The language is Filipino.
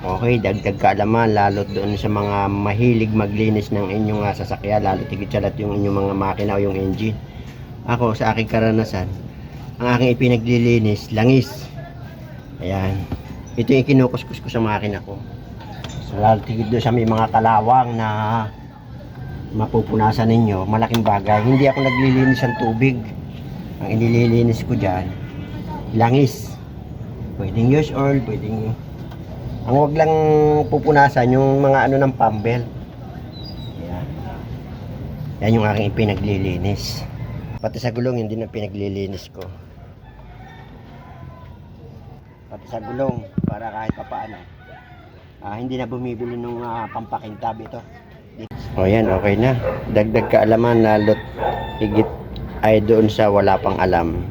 Okay, dagdag kaalaman lalo doon sa mga mahilig maglinis ng inyong ah, sasakyan, lalo tigit sa lahat yung inyong mga makina o yung engine. Ako, sa aking karanasan, ang aking ipinaglilinis, langis. Ayan. Ito yung kinukuskus ko sa makina ko. So, lalo tigit doon sa may mga kalawang na mapupunasan ninyo, malaking bagay. Hindi ako naglilinis ng tubig. Ang inililinis ko dyan, langis. Pwedeng use oil, pwedeng... Ang wag lang pupunasan yung mga ano ng pambel. Yan. Yan yung aking pinaglilinis. Pati sa gulong, hindi na pinaglilinis ko. Pati sa gulong, para kahit pa paano. Ah, hindi na bumibili ng uh, pampakintab ito. O yan, okay na. Dagdag kaalaman lalo't higit ay doon sa wala pang alam.